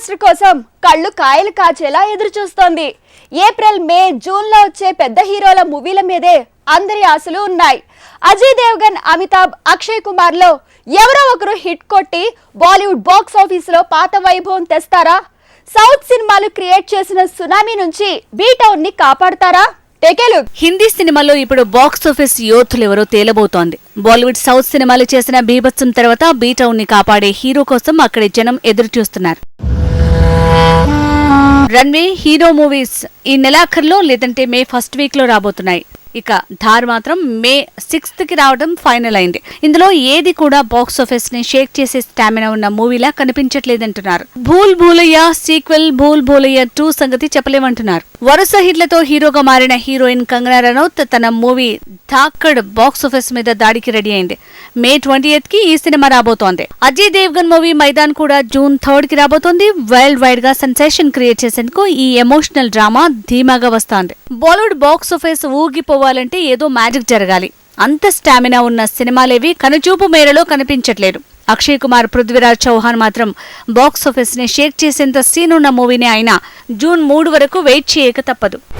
Buster కోసం కళ్ళు కాయలు కాచేలా ఎదురు చూస్తోంది ఏప్రిల్ మే జూన్లో వచ్చే పెద్ద హీరోల మూవీల మీదే అందరి ఆశలు ఉన్నాయి. అజయ్ దేవ్గన్ అమితాబ్ అక్షయ్ కుమార్లో ఎవరో ఒకరు హిట్ కొట్టి బాలీవుడ్ బాక్స్ ఆఫీస్లో పాత వైభవం తెస్తారా? సౌత్ సినిమాలు క్రియేట్ చేసిన సునామీ నుంచి బీటౌన్ని కాపాడతారా హిందీ సినిమాలో ఇప్పుడు బాక్స్ ఆఫీస్ యోధులు ఎవరో తేలబోతోంది. బాలీవుడ్ సౌత్ సినిమాలు చేసిన బీభత్సం తర్వాత బీటౌన్ని కాపాడే హీరో కోసం అక్కడి జనం ఎదురు చూస్తున్నారు రన్వే హీరో మూవీస్ ఈ నెలాఖరులో లేదంటే మే ఫస్ట్ వీక్లో రాబోతున్నాయి. ఇక ధార్ మాత్రం మే సిక్స్త్కి రావడం ఫైనల్ అయింది. ఇందులో ఏది కూడా బాక్స్ ఆఫీస్ని షేక్ చేసే స్టామినా ఉన్న మూవీలా కనిపించట్లేదంటున్నారు. భూల్ భూలయ్య సీక్వెల్ భూల్ భూలయ్య టూ సంగతి చెప్పలేమంటున్నారు. వరుస హిట్లతో హీరోగా మారిన హీరోయిన్ కంగనా రనౌత్ తన మూవీ ధాక్కడ్ బాక్స్ ఆఫీస్ మీద దాడికి రెడీ అయింది. మే ట్వంటీ ఎయిత్కి ఈ సినిమా రాబోతోంది. అజయ్ దేవ్గన్ మూవీ మైదాన్ కూడా జూన్ థర్డ్కి రాబోతోంది. వరల్డ్ వైడ్గా సెన్సేషన్ క్రియేట్ చేసేందుకు ఈ ఎమోషనల్ డ్రామా ధీమాగా వస్తోంది. బాలీవుడ్ బాక్స్ ఆఫీస్ ఊగిపో ఊగిపోవాలంటే ఏదో మ్యాజిక్ జరగాలి. అంత స్టామినా ఉన్న సినిమాలేవి కనుచూపు మేరలో కనిపించట్లేదు. అక్షయ్ కుమార్ పృథ్వీరాజ్ చౌహాన్ మాత్రం బాక్స్ ఆఫీస్ని షేక్ చేసేంత సీనున్న ఉన్న మూవీనే అయినా జూన్ మూడు వరకు వెయిట్ చేయక తప్పదు.